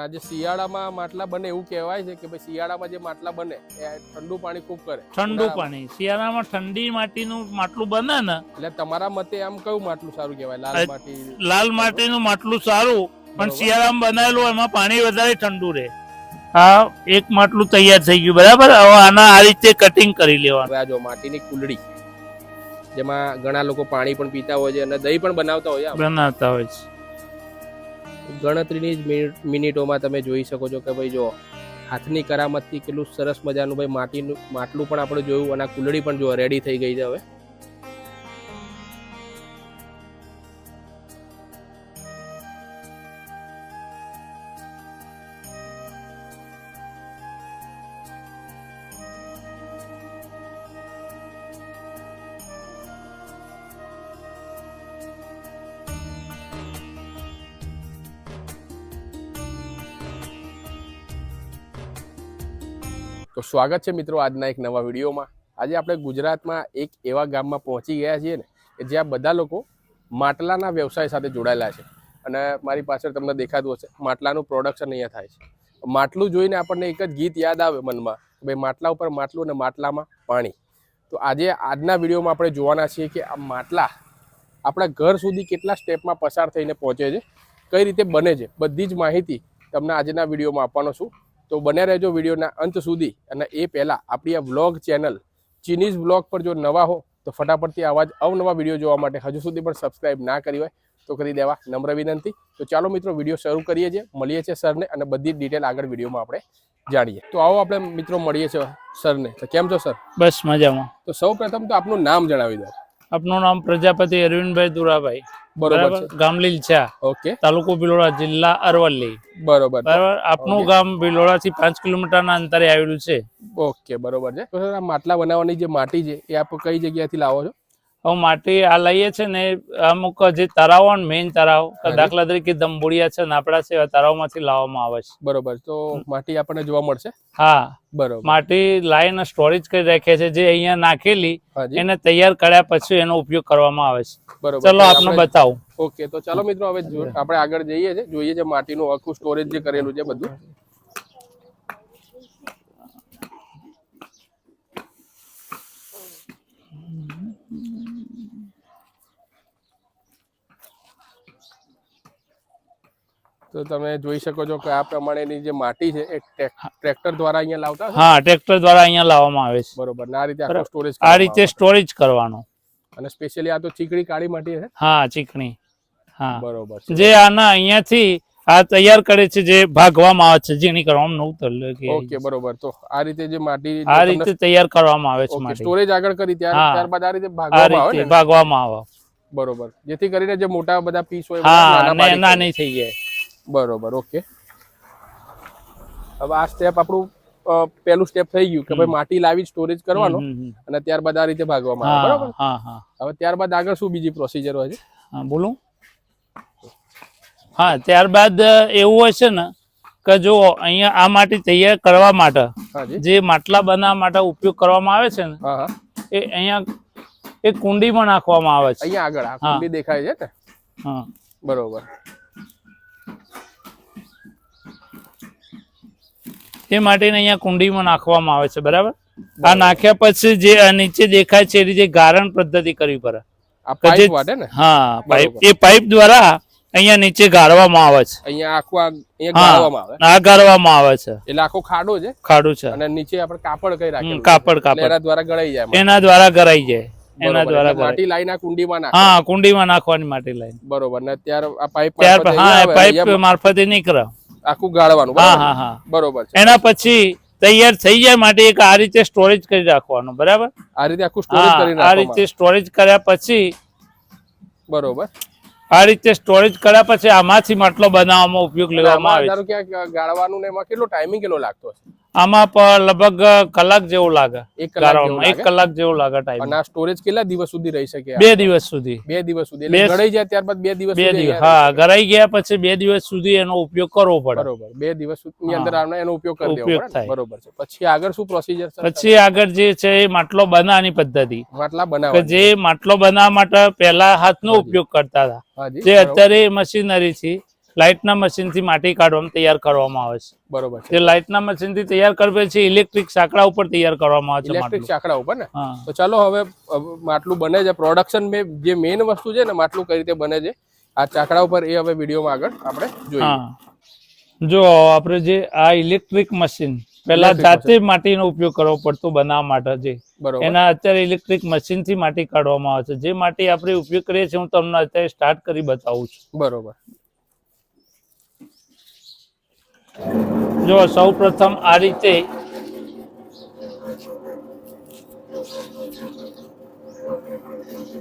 આજે શિયાળામાં માટલા બને એવું કહેવાય છે કે ભાઈ શિયાળામાં જે માટલા બને એ ઠંડુ પાણી ખૂબ કરે. ઠંડુ. પાણી. શિયાળામાં ઠંડી માટીનું માટલું બને ને. એટલે તમારા મતે આમ કયું માટલું સારું કહેવાય? લાલ માટી લાલ માટીનું માટલું સારું પણ. શિયાળામાં બનાવેલું એમાં પાણી વધારે ઠંડુ રહે. હા એક માટલું તૈયાર થઈ ગયું બરાબર? હવે આના આ રીતે કટિંગ કરી લેવાનું. આ જો માટીની કુલડી જેમાં ઘણા લોકો પાણી પણ પીતા હોય છે અને દહીં પણ બનાવતા હોય બનાવતા હોય છે. ગણતરીની જ મિનિટ મિનિટોમાં તમે જોઈ શકો છો કે ભાઈ જો હાથની કરામતથી કેટલું સરસ મજાનું ભાઈ માટીનું, માટલું પણ આપણે જોયું અને આ કુલડી પણ જો રેડી થઈ ગઈ છે હવે. સ્વાગત છે મિત્રો આજના એક નવા વિડીયોમાં. આજે આપણે ગુજરાતમાં એક એવા ગામમાં પહોંચી ગયા છીએ ને કે જ્યાં બધા લોકો માટલાના વ્યવસાય સાથે જોડાયેલા છે. અને મારી પાછળ તમને દેખાતું હશે, માટલાનું પ્રોડક્શન અહીંયા થાય છે. માટલું જોઈને આપણને એક જ ગીત યાદ આવે મનમાં કે ભાઈ માટલા ઉપર માટલું અને માટલામાં પાણી. તો આજે આજના વિડીયોમાં આપણે જોવાના છીએ કે આ માટલા આપણા ઘર સુધી કેટલા સ્ટેપમાં પસાર થઈને પહોંચે છે, કઈ રીતે બને છે, બધી જ માહિતી તમને આજના વિડીયોમાં આપવાનો છું. તો બને રહેજો વિડીયોના અંત સુધી અને એ પહેલાં આપણી આ વ્લોગ ચેનલ ચીનીઝ વ્લોગ પર જો નવા હો તો ફટાફટથી આવા જ અવનવા વીડિયો જોવા માટે હજુ સુધી પણ સબસ્ક્રાઇબ ના કરી હોય તો કરી દેવા નમ્ર વિનંતી. તો ચાલો મિત્રો વીડિયો શરૂ કરીએ છીએ. મળીએ છીએ સરને અને બધી જ ડિટેલ આગળ વિડીયોમાં આપણે જાણીએ. તો આવો આપણે મિત્રો મળીએ છીએ સરને. તો કેમ છો સર? બસ મજામાં. તો સૌ પ્રથમ તો આપનું નામ જણાવી દો. આપનું નામ પ્રજાપતિ અરવિંદભાઈ દુરાભાઈ. બરોબર ગામ લીલછા. ગામલીલ છે ઓકે. તાલુકો ભિલોડા જિલ્લા અરવલ્લી. બરોબર. બરાબર? આપનું ગામ ભિલોડા થી પાંચ કિલોમીટરના અંતરે આવેલું છે. ઓકે બરોબર છે. તો સર આ માટલા બનાવવાની જે માટી છે એ આપ કઈ જગ્યાએથી લાવો છો? હવે માટી આ લઈએ છે ને અમુક જે તળાવ મેઇન તળાવ દાખલા તરીકે દંબુડિયા છે નાપડા છે તળાવમાંથી લાવવામાં આવે છે. બરોબર તો માટી આપણને જોવા મળશે? હા. બરોબર. માટી લાઈન સ્ટોરેજ કરી રાખે છે જે અહીંયા નાખેલી એને તૈયાર કર્યા પછી એનો ઉપયોગ કરવામાં આવે છે. બરોબર. ચલો આપને આપણે- બતાવું. ઓકે તો ચાલો મિત્રો હવે આપણે આગળ જઈએ છે જોઈએ છે માટીનું આખું સ્ટોરેજ જે કરેલું છે બધું. તો તમે જોઈ શકો છો કે આ પ્રમાણેની જે માટી છે એ ટ્રેક્ટર દ્વારા અહીંયા લાવતા હા ટ્રેક્ટર દ્વારા અહીંયા લાવવામાં આવે છે. બરોબર. આ રીતે આખો સ્ટોરેજ આ રીતે સ્ટોરેજ કરવાનો. અને સ્પેશિયલી આ તો ચીકણી કાળી માટી છે? હા ચીકણી. હા. બરોબર. જે આના અહીંયાથી આ તૈયાર કરે છે જે ભાગવામાં આવે છે જેની કરવામાં નવું તલ ઓકે બરોબર. તો આ રીતે જે માટી આ રીતે તૈયાર કરવામાં આવે છે માટી. સ્ટોરેજ આગળ કરી. ત્યારબાદ આ રીતે ભાગવામાં આવે ભાગવામાં આવે. બરોબર. જેથી કરીને જે મોટા બધા પીસ હોય નાના ને નાની થઈ જાય. બરોબર ઓકે. હવે આ સ્ટેપ આપણું પેલું પહેલું સ્ટેપ થઈ ગયું કે ભાઈ માટી લાવી સ્ટોરેજ કરવાનો. અને ત્યારબાદ આ રીતે ભાગવામાં આવે બરોબર? હવે ત્યારબાદ આગળ શું બીજી પ્રોસિજર હોય છે? હા બોલું. હા ત્યારબાદ એવું હોય છે ને કે જો અહીંયા આ માટી તૈયાર કરવા માટે જે. માટલા બનાવવા માટે ઉપયોગ કરવામાં આવે છે ને એ અહીંયા એક કુંડીમાં નાખવામાં આવે છે. અહીંયા આગળ આ કુંડી દેખાય છે હા. બરોબર. એ માટેને અહીંયા કુંડીમાં નાખવામાં આવે છે બરાબર? આ નાખ્યા પછી જે નીચે દેખાય છે એ રીતે ગારણ પદ્ધતિ કરવી પડે. જે- પાઇપ હા પાઇપ. એ પાઇપ દ્વારા અહીંયા નીચે ગાળવામાં આવે છે. અહીંયા આખું આ અહીંયા હા. ગાળવામાં આવે? આ ગાળવામાં આવે છે. એટલે આખો ખાડો છે? ખાડું છે. અને નીચે આપણે કાપડ કઈ કાપડ કાપડ. એના દ્વારા ગળાઈ જાય એના દ્વારા ગળાઈ જાય. એના દ્વારા. માટી લાઈન આ કુંડીમાં નાખે. હા કુંડીમાં નાખવાની માટી લાઈન. બરોબર ને ત્યાર આ પાઇપ ત્યાર હા પાઇપ મારફતે નીકળે. આખું ગાળવાનું હા બરોબર? હા હા. બરોબર છે. એના પછી તૈયાર થઈ જાય માટે એક આ રીતે સ્ટોરેજ કરી રાખવાનું બરાબર? આ રીતે આખું સ્ટોરેજ કરી આ રીતે સ્ટોરેજ કર્યા પછી બરોબર. આ રીતે સ્ટોરેજ કર્યા પછી આમાંથી માટલો બનાવવામાં ઉપયોગ લેવામાં આવે છે. ધારો કે ગાળવાનું ને એમાં કેટલો ટાઈમિંગ કેટલો લાગતો હશે? આમાં પણ લગભગ કલાક જેવું લાગે. એક કલાક જેવું એક? કલાક જેવું લાગે ટાઈમ અને આ સ્ટોરેજ કેટલા દિવસ સુધી રહી શકે બે દિવસ સુધી. બે દિવસ સુધી. એટલે ગળાઈ જાય ત્યારબાદ બે દિવસ બે દિવસ. હા ગરાઈ ગયા પછી બે દિવસ સુધી એનો ઉપયોગ કરવો પડે. બરોબર. બે દિવસની અંદર આનો એનો ઉપયોગ કરી દેવો પડે બરોબર છે. પછી આગળ શું પ્રોસિજર છે? પછી આગળ જે છે એ માટલો બનાવવાની પદ્ધતિ. માટલા બનાવવા જે માટલો બનાવવા માટે પહેલા હાથનો ઉપયોગ કરતા હતા. જે અત્યારે મશીનરી થી લાઇટના મશીનથી માટી કાઢવામાં તૈયાર કરવામાં આવે છે. બરોબર છે. તે લાઇટના મશીનથી તૈયાર કરવે છે ઇલેક્ટ્રિક સાંકડા ઉપર તૈયાર કરવામાં આવે છે ઇલેક્ટ્રિક સાંકડા ઉપર ને? તો ચાલો હવે માટલું બને છે. પ્રોડક્શન મેં જે મેઇન વસ્તુ છે ને માટલું કઈ રીતે બને છે આ ચાકડા ઉપર એ હવે વિડીયોમાં આગળ આપણે જોઈએ જો આપણે જે આ ઇલેક્ટ્રિક મશીન પહેલા જાતે માટીનો ઉપયોગ કરવો પડતો બનાવવા માટે જે. એના અત્યારે ઇલેક્ટ્રિક મશીનથી માટી કાઢવામાં આવે છે. જે માટી આપણે ઉપયોગ કરીએ છીએ હું તમને અત્યારે સ્ટાર્ટ કરી બતાવું છું. બરોબર. જો સૌ પ્રથમ આ રીતે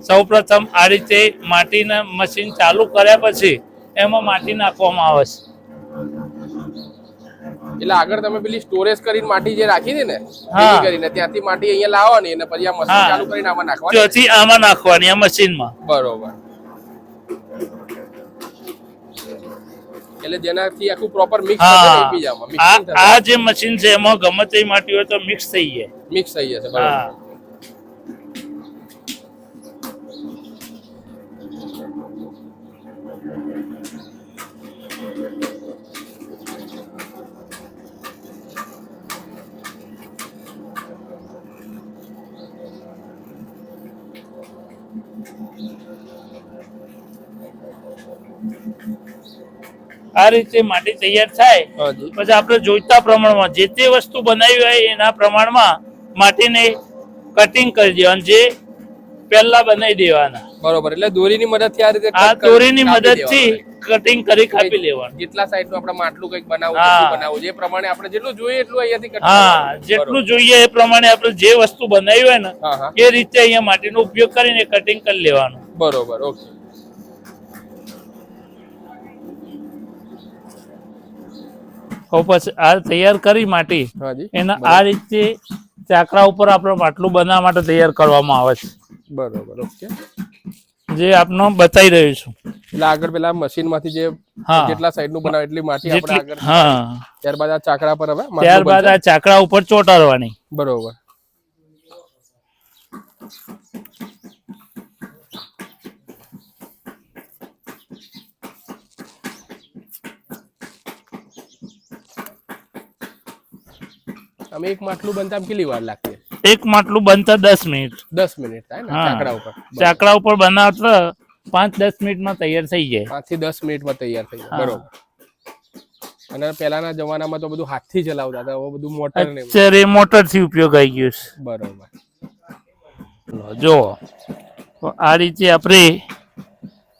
સૌ પ્રથમ આ રીતે માટીના મશીન ચાલુ કર્યા પછી એમાં માટી નાખવામાં આવે છે. એટલે આગળ તમે પેલી સ્ટોરેજ કરીને માટી જે રાખી હતી ને કરીને ત્યાંથી માટી અહીંયા લાવવાની અને પછી આ મશીન ચાલુ કરીને આમાં નાખવાની. આમાં નાખવાની આ મશીનમાં બરોબર. એટલે જેનાથી આખું પ્રોપર મિક્સ ને એકબીજામાં આ જે મશીન છે એમાં ગમે તે માટી હોય તો મિક્સ થઈ જાય. મિક્સ થઈ જશે બરોબર. આ રીતે માટી તૈયાર થાય. પછી આપણે જોઈતા પ્રમાણમાં જે તે વસ્તુ બનાવી હોય એના પ્રમાણમાં માટીને કટિંગ કરી દેવાનું જે પહેલા બનાવી દેવાના. બરોબર એટલે દોરીની મદદથી આ રીતે આ દોરીની મદદથી કટિંગ કરી કાપી લેવાનું. જેટલા સાઈડનું આપણે માટલું કંઈક બનાવવું બનાવવું જે પ્રમાણે આપણે જેટલું જોઈએ એટલું અહીંયાથી cut હા જેટલું જોઈએ એ પ્રમાણે આપણે જે વસ્તુ બનાવી હોય ને એ રીતે અહીંયા માટીનો ઉપયોગ કરીને કટિંગ કરી લેવાનું. બરોબર ઓકે. પછી આ તૈયાર કરી માટી. એના આ રીતે ચાકડા ઉપર આપણે માટલું બનાવવા માટે તૈયાર કરવામાં આવે છે. બરોબર ઓકે. જે આપનો બતાવી રહ્યું છું. એટલે આગળ પેલા મશીનમાંથી જે હા. જેટલા સાઈડનું બનાવે એટલી માટી આપણે આગળ હા. ત્યારબાદ આ ચાકડા પર હવે ત્યારબાદ આ ચાકડા ઉપર ચોટાડવાની. બરોબર. અમે એક માટલું બનતા કેટલી વાર લાગતી? એક માટલું બનતા દસ મિનિટ. દસ મિનિટ થાય ને? ચાકડા ઉપર. ચાકડા ઉપર બનાવતા પાંચ દસ મિનિટમાં તૈયાર થઈ જાય. પાંચથી દસ મિનિટમાં તૈયાર થઈ જાય. બરોબર. અને પેલાના જમાનામાં તો બધું હાથથી ચલાવતા હતા. હવે બધું મોટર ને અત્યારે મોટરથી ઉપયોગ આવી ગયો છે. બરોબર. જો તો આ રીતે આપણે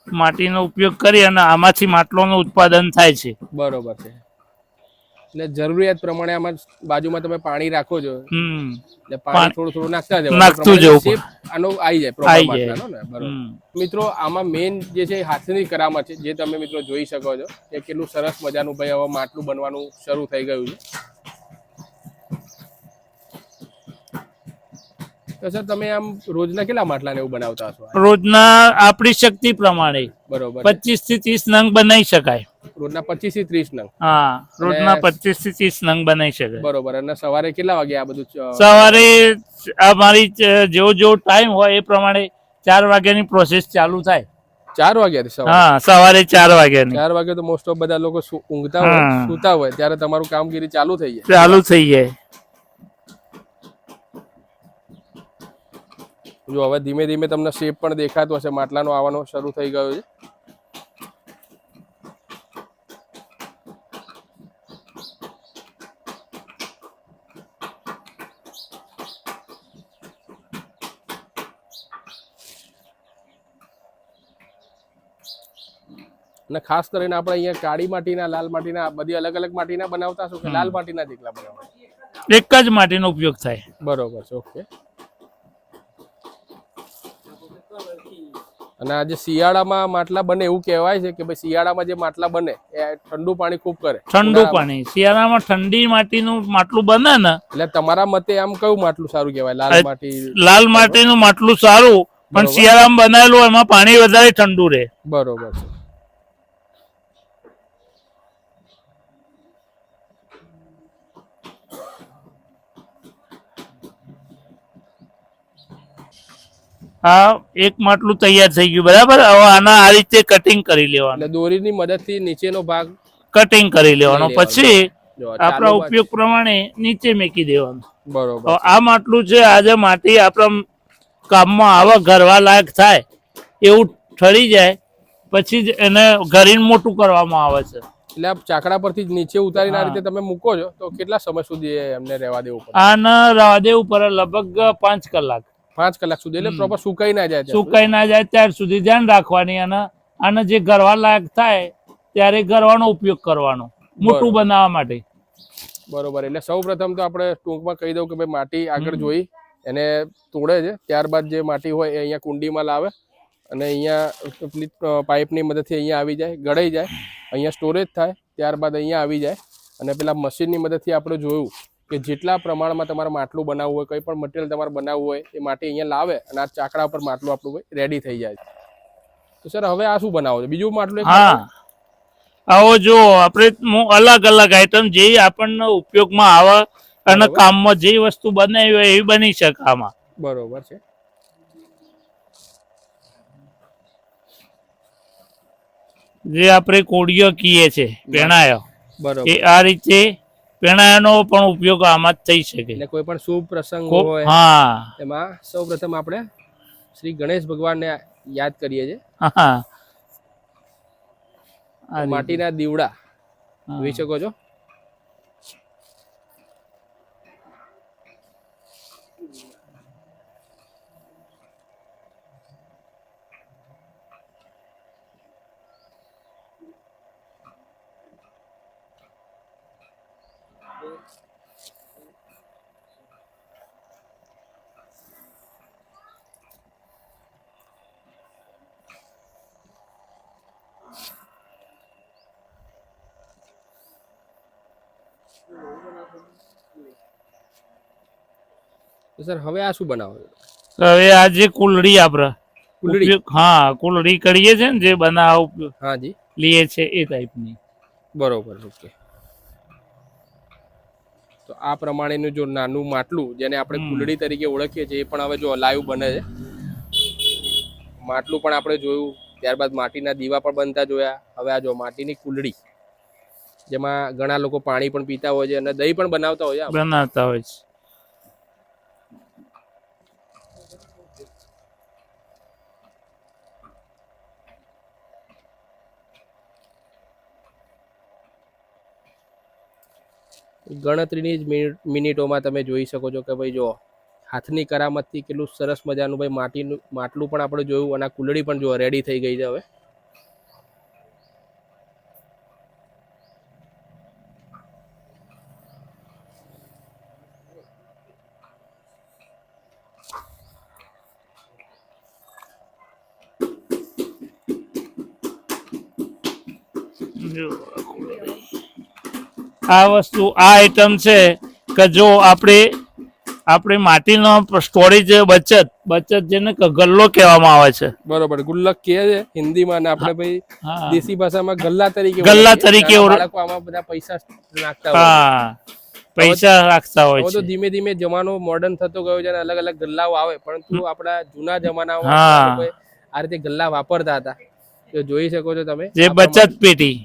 માટીનો ઉપયોગ કરી અને આમાંથી માટલોનું ઉત્પાદન થાય છે. બરોબર છે. એટલે જરૂરિયાત પ્રમાણે આમાં બાજુમાં તમે પાણી રાખો છો એટલે પાણી થોડું થોડું નાખતા જવું નાખતું જવું. આનો આવી જાય આઈ ને બરોબર. મિત્રો આમાં મેઇન જે છે હાથની કરામત છે જે તમે મિત્રો જોઈ શકો છો કે કેટલું સરસ મજાનું ભાઈ હવે માટલું બનવાનું શરૂ થઈ ગયું છે. તો સર તમે આમ રોજના કેટલા માટલા ને એવું બનાવતા હશો? રોજના આપણી શક્તિ પ્રમાણે બરોબર પચીસથી ત્રીસ નંગ બનાવી શકાય. રોજના પચીસથી ત્રીસ નંગ. હા રોજના પચીસથી ત્રીસ નંગ બનાવી શકે બરોબર અને સવારે કેટલા વાગે આ બધું સવારે અમારી જેવો જેવો ટાઈમ હોય એ પ્રમાણે ચાર વાગ્યાની પ્રોસેસ ચાલુ થાય. ચાર વાગ્યા સવારે? હા સવારે ચાર વાગ્યા ચાર વાગે તો મોસ્ટ ઓફ બધા લોકો ઊંઘતા હોય સૂતા હોય ત્યારે તમારું કામગીરી ચાલુ થઈ જાય. ચાલુ થઈ જાય. જો હવે ધીમે ધીમે તમને શેપ પણ દેખાતો હશે માટલાનો આવવાનો શરૂ થઈ ગયો છે. અને ખાસ કરીને આપણે અહીંયા કાળી માટીના લાલ માટીના બધી અલગ અલગ માટીના બનાવતા શું કે લાલ માટીના જ એકલા બનાવતા એક જ માટીનો ઉપયોગ થાય. બરોબર છે ઓકે. અને આજે શિયાળામાં માટલા બને એવું કહેવાય છે કે ભાઈ શિયાળામાં જે માટલા બને એ ઠંડુ પાણી ખૂબ કરે. ઠંડુ પાણી. શિયાળામાં ઠંડી માટીનું માટલું બને ને એટલે તમારા મતે આમ કયું માટલું સારું કહેવાય? લાલ માટી લાલ માટીનું માટલું સારું પણ શિયાળામાં બનાવેલું એમાં પાણી વધારે ઠંડુ રહે. બરોબર છે. આ એક માટલું તૈયાર થઈ ગયું બરાબર? હવે આના આ રીતે કટિંગ કરી લેવાનું. દોરીની મદદથી નીચેનો ભાગ કટિંગ કરી લેવાનો. પછી આપણા ઉપયોગ પ્રમાણે નીચે મેકી દેવાનું. બરોબર. આ માટલું છે આજે માટી આપણા કામમાં આવા ઘરવા લાયક થાય એવું ઠરી જાય પછી જ એને ઘરીને મોટું કરવામાં આવે છે. એટલે આ ચાકડા પરથી નીચે ઉતારીને આ રીતે તમે મૂકો છો તો કેટલા સમય સુધી એમને રહેવા દેવું પડે? આના રહેવા દેવું પડે લગભગ પાંચ કલાક. પાંચ કલાક સુધી. એટલે. પ્રોપર સુકાઈ ના જાય સુકાઈ ના જાય ત્યાર સુધી ધ્યાન રાખવાની અને અને જે ગરવા લાયક થાય ત્યારે ગરવાનો ઉપયોગ કરવાનો મોટું બનાવવા માટે. બરોબર. એટલે સૌ પ્રથમ તો આપણે ટૂંકમાં કહી દઉં કે ભાઈ માટી આગળ જોઈ એને તોડે છે. ત્યારબાદ જે માટી હોય એ અહીંયા કુંડીમાં લાવે અને અહીંયા પાઇપની મદદથી અહીંયા આવી જાય ગળાઈ જાય અહીંયા સ્ટોરેજ થાય ત્યારબાદ અહીંયા આવી જાય અને પેલા મશીનની મદદથી આપણે જોયું કે જેટલા પ્રમાણમાં તમારે માટલું બનાવવું હોય કંઈ પણ મટીરિયલ તમારે બનાવવું હોય એ માટી અહીંયા લાવે અને આ ચાકડા ઉપર માટલું આપણું રેડી થઈ જાય તો સર હવે આ શું બનાવો છો? બીજું માટલું હા. આવો જો આપણે અલગ અલગ આઈટમ જે આપણને ઉપયોગમાં આવે અને કામમાં જે વસ્તુ બનાવી હોય એવી બની શકે આમાં. બરોબર છે. જે આપણે કોડિયો કીએ છે પેણાયો બરોબર. એ આ રીતે પેણાયાનો પણ ઉપયોગ આમાં જ થઈ શકે. એટલે કોઈ પણ શુભ પ્રસંગ હોય હા. એમાં સૌ પ્રથમ આપણે શ્રી ગણેશ ભગવાનને યાદ કરીએ છીએ. હા. માટીના દીવડા જોઈ શકો છો. સર હવે આ શું બનાવો? તો હવે આ જે કુલડી આપણે કુલડી? હા કુલડી કરીએ છે ને જે બનાવ હા જી. લઈએ છે એ ટાઈપની બરોબર ઓકે. તો આ પ્રમાણેનું જો નાનું માટલું જેને આપણે. કુલડી તરીકે ઓળખીએ છીએ એ પણ હવે જો લાઈવ બને છે. માટલું પણ આપણે જોયું ત્યારબાદ માટીના દીવા પણ બનતા જોયા. હવે આ જો માટીની કુલડી. જેમાં ઘણા લોકો પાણી પણ પીતા હોય છે અને દહીં પણ બનાવતા હોય છે બનાવતા હોય છે. ગણતરીની જ મિનિટ મિનિટોમાં તમે જોઈ શકો છો કે ભાઈ જો હાથની કરામતથી કેટલું સરસ મજાનું ભાઈ માટીનું માટલું પણ આપણે જોયું અને આ કુલડી પણ જો રેડી થઈ ગઈ છે હવે. આ વસ્તુ આ આઈટમ છે કે જો આપણે આપણે માટીનો સ્ટોરેજ બચત બચત જેને ગલ્લો કહેવામાં આવે છે. બરોબર ગુલ્લક કહે છે હિન્દીમાં આપણે ભાઈ દેશી ભાષામાં ગલ્લા તરીકે ગલ્લા તરીકે બધા પૈસા નાખતા હોય હા પૈસા રાખતા હોય હવે તો છે. ધીમે ધીમે જમાનો મોડર્ન થતો ગયો છે અને અલગ અલગ ગલ્લાઓ આવે પરંતુ આપણા જૂના જમાનામાં આ રીતે ગલ્લા વાપરતા હતા. જોઈ શકો છો તમે. જે બચત પેટી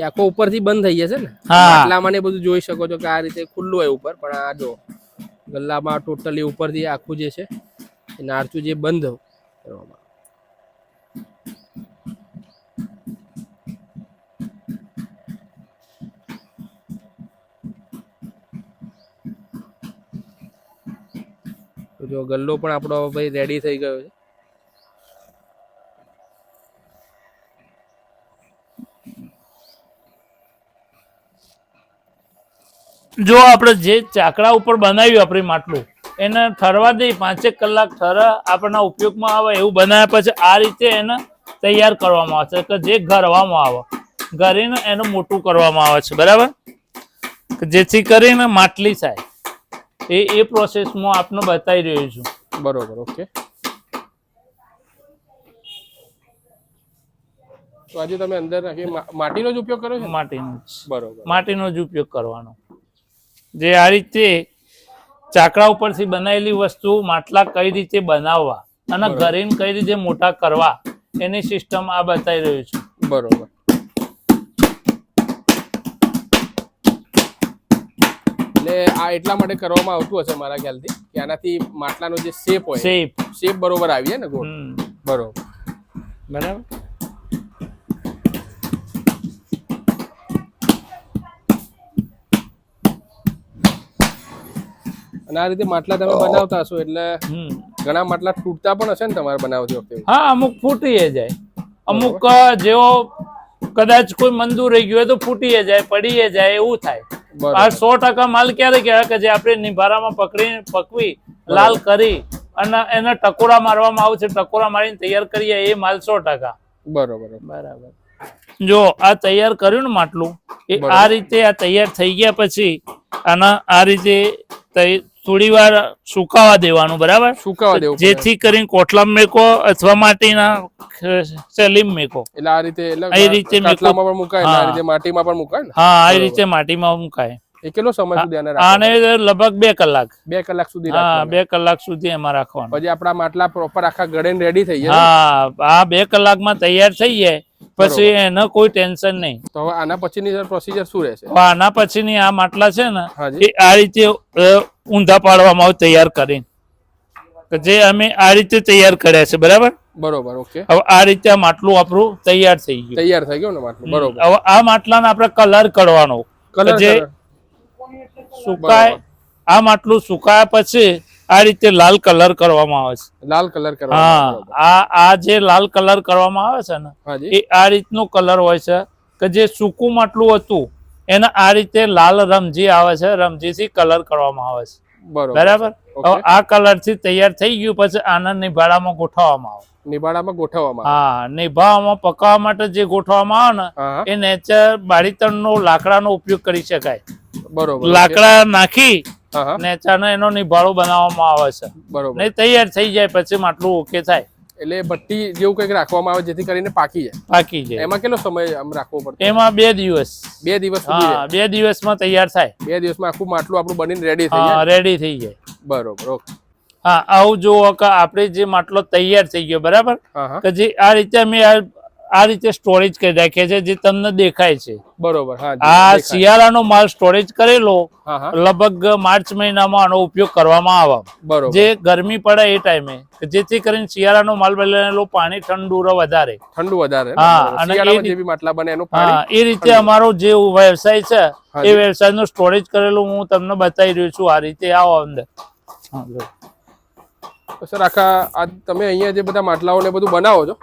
એ આખો ઉપરથી બંધ થઈ જશે ને? એટલામાં ને બધું જોઈ શકો છો કે આ રીતે ખુલ્લું હોય ઉપર. પણ આ જો ગલ્લામાં ટોટલી ઉપરથી આખું જે છે એ નારચું જે બંધ કરવામાં જો ગલ્લો પણ આપણો ભાઈ રેડી થઈ ગયો છે. જો આપણે જે ચાકડા ઉપર બનાવ્યું આપણે માટલું એને ઠરવા દઈ પાંચેક કલાક ઠરે આપણા ઉપયોગમાં આવે એવું બનાવ્યા પછી આ રીતે એને તૈયાર કરવામાં આવે છે કે જે ઘરવામાં આવે. ઘરીને એનું મોટું કરવામાં આવે છે બરાબર? જેથી કરીને માટલી થાય. એ એ પ્રોસેસ હું આપને બતાવી રહ્યો છું. બરોબર ઓકે. તો આજે તમે અંદર માટીનો જ ઉપયોગ કરો છો માટીનો જ. બરોબર. માટીનો જ ઉપયોગ કરવાનો. જે આ રીતે ચાકડા ઉપરથી બનાવેલી વસ્તુ માટલા કઈ રીતે બનાવવા અને. ઘરેને કઈ રીતે મોટા કરવા એની સિસ્ટમ આ બતાવી રહ્યો છે. બરોબર. એટલે આ એટલા માટે કરવામાં આવતું હશે મારા ખ્યાલથી કે આનાથી માટલાનો જે શેપ હોય શેપ શેપ બરોબર આવી જાય ને ગોળ? બરોબર. બરાબર? અને આ રીતે માટલા તમે બનાવતા હશો એટલે ઘણા માટલા તૂટતા પણ હશે ને તમારે બનાવતી વખતે હા અમુક ફૂટી જાય. અમુક જેવો કદાચ કોઈ મંદુ રહી ગયું હોય તો ફૂટી જાય પડી જાય એવું થાય. આ સો ટકા માલ ક્યારે કહેવાય કે જે આપણે નિભારામાં પકડી પકવી લાલ કરી અને એને ટકોરા મારવામાં આવે છે ટકોરા મારીને તૈયાર કરીએ એ માલ સો ટકા. બરોબર. બરાબર. જો આ તૈયાર કર્યું ને માટલું એ આ રીતે આ તૈયાર થઈ ગયા પછી આના આ રીતે થોડી વાર સુકાવા દેવાનું બરાબર? સુકાવા દેવું જેથી કરીને કોટલામ મેકો અથવા માટીના સેલીમ મેકો. એટલે આ રીતે આ રીતે કોટલામાં પણ મુકાય આ રીતે માટીમાં પણ મુકાય હા આ રીતે માટીમાં મુકાય. એ કેટલો સમય સુધી આને આને લગભગ બે કલાક. બે કલાક સુધી હા બે કલાક સુધી એમાં રાખવાનું. પછી આપણા માટલા પ્રોપર આખા ગળે રેડી થઈ જાય હા આ બે કલાકમાં તૈયાર થઈ જાય. પછી એનો કોઈ ટેન્શન નહીં. તો હવે આના પછીની પ્રોસીજર શું રહેશે? આના પછીની આ માટલા છે ને એ આ રીતે ઊંધા પાડવામાં આવે તૈયાર કરીને. જે અમે આ રીતે તૈયાર કર્યા છે બરાબર? બરોબર ઓકે. હવે આ રીતે આ માટલું આપણું તૈયાર થઈ ગયું. તૈયાર થઈ ગયું ને માટલું? બરોબર. હવે આ માટલાને આપણે કલર કરવાનો. કલર જે સુકાય આ માટલું સુકાયા પછી આ રીતે લાલ કલર કરવામાં આવે છે. લાલ કલર કરવા હા આ આ જે લાલ કલર કરવામાં આવે છે ને એ આ રીતનું કલર હોય છે કે જે સૂકું માટલું હતું એને આ રીતે લાલ રમજી આવે છે રમજીથી કલર કરવામાં આવે છે. બરાબર. આ કલરથી તૈયાર થઈ ગયું પછી આને નિભાડામાં ગોઠવવામાં આવે. નિબાડામાં ગોઠવવામાં. હા નિભાવામાં પકાવવા માટે જે ગોઠવવામાં આવે ને એ નેચર બાળીતણનો લાકડાનો ઉપયોગ કરી શકાય. બરોબર. લાકડા નાખી હા નેચાનો એનો નિભાળો બનાવવામાં આવે છે. બરોબર. ને તૈયાર થઈ જાય પછી માટલું ઓકે થાય. એટલે ભઠ્ઠી જેવું કંઈક રાખવામાં આવે જેથી કરીને પાકી જાય. પાકી જાય. એમાં કેટલો સમય આમ રાખવો પડતો? એમાં બે દિવસ. બે દિવસ હા બે દિવસમાં તૈયાર થાય. બે દિવસમાં આખું માટલું આપણું બનીને રેડી થઈ જાય. રેડી થઈ જાય. બરોબર ઓકે. હા આવું જુઓ કે આપણે જે માટલો તૈયાર થઈ ગયો બરાબર? કે જે આ રીતે અમે આ રીતે સ્ટોરેજ કરી રાખ્યા છે જે તમને દેખાય છે. બરોબર આ. શિયાળાનો માલ સ્ટોરેજ કરેલો લગભગ માર્ચ મહિનામાં આનો ઉપયોગ કરવામાં આવે બરોબર. જે ગરમી પડે એ ટાઈમે જેથી કરીને શિયાળાનો માલ બનેલો પાણી ઠંડુ રહે વધારે. ઠંડુ વધારે હા, અને એ માટલા બને એનું એ રીતે અમારો જે વ્યવસાય છે એ એ વ્યવસાયનું સ્ટોરેજ કરેલું હું તમને બતાવી રહ્યો છું આ રીતે આવો અંદર. સર આખા તમે અહીંયા જે બધા માટલાઓ ને બધું બનાવો છો?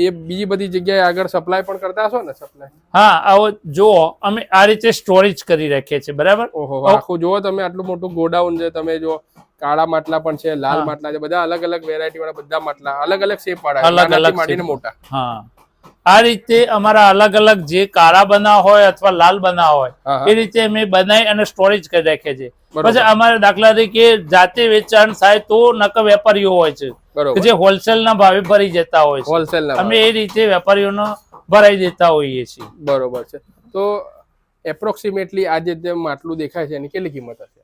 એ બીજી બધી જગ્યાએ આગળ સપ્લાય પણ કરતા હશો ને સપ્લાય હા આવો જુઓ અમે આ રીતે સ્ટોરેજ કરી રાખીએ છીએ બરાબર? ઓહો આખું જુઓ તમે આટલું મોટું ગોડાઉન છે તમે જો કાળા માટલા પણ છે લાલ માટલા છે બધા અલગ અલગ વેરાયટી વાળા બધા માટલા અલગ અલગ શેપ વાળા અલગ અલગ મોટા. હા. આ રીતે અમારા અલગ અલગ જે કાળા બનાવ હોય અથવા લાલ બનાવ હોય એ રીતે અમે બનાવી અને સ્ટોરેજ કરી રાખીએ છીએ. પછી અમારે દાખલા તરીકે જાતે વેચાણ થાય તો નક વેપારીઓ હોય છે. જે હોલસેલ ના ભાવે ભરી જતા હોય છે. હોલસેલ અમે એ રીતે વેપારીઓનો ભરાઈ દેતા હોઈએ છીએ. બરોબર છે. તો એપ્રોક્સિમેટલી આજે જે જે માટલું દેખાય છે એની કેટલી કિંમત હશે?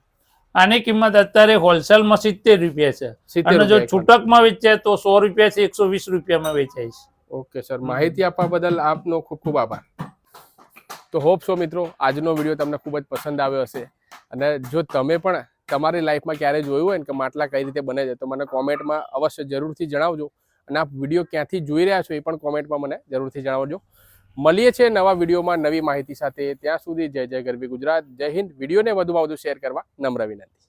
આની કિંમત અત્યારે હોલસેલમાં સિત્તેર રૂપિયા છે. 70 અને જો છૂટકમાં વેચાય તો સો રૂપિયા થી એકસો વીસ રૂપિયામાં વેચાય છે. ઓકે સર માહિતી આપવા બદલ આપનો ખૂબ ખૂબ આભાર. તો હોપ સો મિત્રો આજનો વીડિયો તમને ખૂબ જ પસંદ આવ્યો હશે. અને જો તમે પણ તમારી લાઈફમાં ક્યારે જોયું હોય ને કે માટલા કઈ રીતે બને છે તો મને કોમેન્ટમાં અવશ્ય જરૂરથી જણાવજો. અને આપ વીડિયો ક્યાંથી જોઈ રહ્યા છો એ પણ કોમેન્ટમાં મને જરૂરથી જણાવજો. મળીએ છીએ નવા વિડીયોમાં નવી માહિતી સાથે. ત્યાં સુધી જય જય ગરબી ગુજરાત. જય હિન્દ. વિડીયોને વધુમાં વધુ શેર કરવા નમ્ર વિનંતી.